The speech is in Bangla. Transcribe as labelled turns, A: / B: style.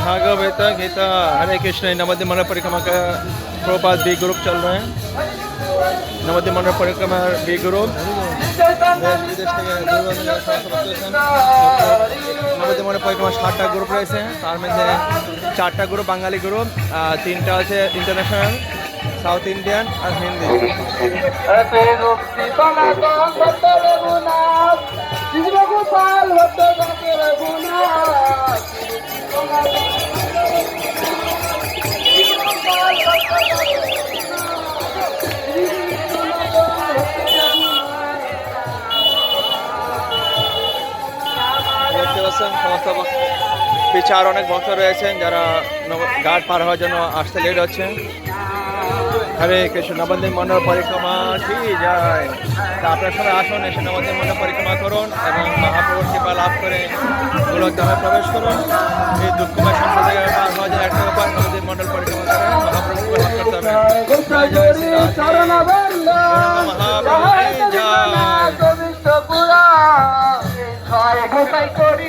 A: भागवत गीता हरे कृष्ण नवद्य मन परिक्रमा का प्रपात बी ग्रुप चल रहे हैं নবদ্বীপ মন্ডল পরিক্রমার বি গ্রুপ দেশ বিদেশ থেকে দূর দূরান্ত থেকে সমস্ত ভক্ত এসেছেন। নবদ্বীপ মন্ডল পরিক্রমার সাতটা গ্রুপ রয়েছে তার মধ্যে চারটা গ্রুপ বাঙালি গ্রুপ আর তিনটা আছে ইন্টারন্যাশনাল সাউথ ইন্ডিয়ান আর হিন্দি পাচ্ছেন সমস্ত ভক্ত- পিছে আর অনেক ভক্ত রয়েছেন যারা ঘাট পার হওয়ার জন্য আসতে লেট হচ্ছে। হরে কৃষ্ণ, নবদ্বীপ মন্ডল পরিক্রমা, কি যায় তা আপনার সবাই আসুন, এসে নবদ্বীপ মন্ডল পরিক্রমা করুন এবং মহাপ্রভুর কৃপা লাভ করে গোলকধামে প্রবেশ করুন। এই দুঃখময় থেকে পার হওয়া যায় একটা উপায় নবদ্বীপ মন্ডল পরিক্রমা করে মহাপ্রভুকে করতে হবে। মহাপ্রভু জয়।
B: গোসাই করি